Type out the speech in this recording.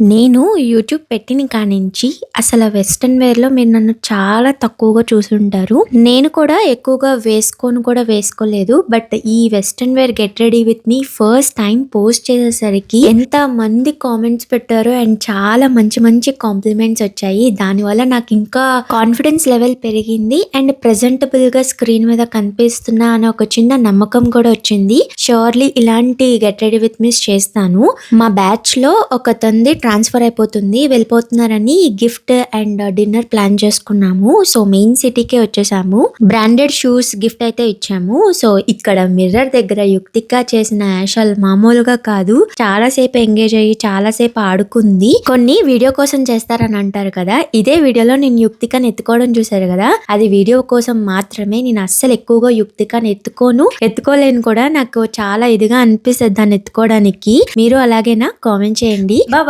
నేను యూట్యూబ్ పెట్టిన కానించి అసలు వెస్ట్రన్ వేర్‌లో మీరు నన్ను చాలా తక్కువగా చూసుంటారు. నేను కూడా ఎక్కువగా వేసుకొని కూడా వేసుకోలేదు. బట్ ఈ western wear get ready with me first time post చేసేసరికి ఎంత మంది కామెంట్స్ పెట్టారో అండ్ చాలా మంచి మంచి కాంప్లిమెంట్స్ వచ్చాయి. దానివల్ల నాకు ఇంకా కాన్ఫిడెన్స్ లెవెల్ పెరిగింది. అండ్ ప్రెజెంటబుల్‌గా స్క్రీన్ మీద కనిపిస్తున్నా అనే ఒక చిన్న నమ్మకం కూడా వచ్చింది. ష్యూర్‌లీ ఇలాంటి గెట్ రెడీ విత్ మీస్ చేస్తాను. మా బ్యాచ్‌లో ఒకతంది ట్రాన్స్‌ఫర్ అయిపోతుంది. వెళ్ళిపోతున్నారని గిఫ్ట్ అండ్ డిన్నర్ ప్లాన్ చేసుకున్నాము. సో మెయిన్ సిటీకే వచ్చేసాము. బ్రాండెడ్ షూస్ గిఫ్ట్ అయితే ఇచ్చాము. సో ఇక్కడ మిర్రర్ దగ్గర యుక్తిగా చేసిన యాషల్ మామూలుగా కాదు. చాలా సేపు ఎంగేజ్ అయ్యి చాలా సేపు ఆడుకుంది. కొన్ని వీడియో కోసం చేస్తారని అంటారు కదా. ఇదే వీడియోలో నేను యుక్తికని ఎత్తుకోవడం చూసారు కదా. అది వీడియో కోసం మాత్రమే. నేను అస్సలు ఎక్కువగా యుక్తికని ఎత్తుకోను. ఎత్తుకోలేను కూడా. నాకు చాలా ఇదిగా అనిపిస్తుంది దాన్ని ఎత్తుకోవడానికి. మీరు అలాగేనా కామెంట్ చేయండి. బాబా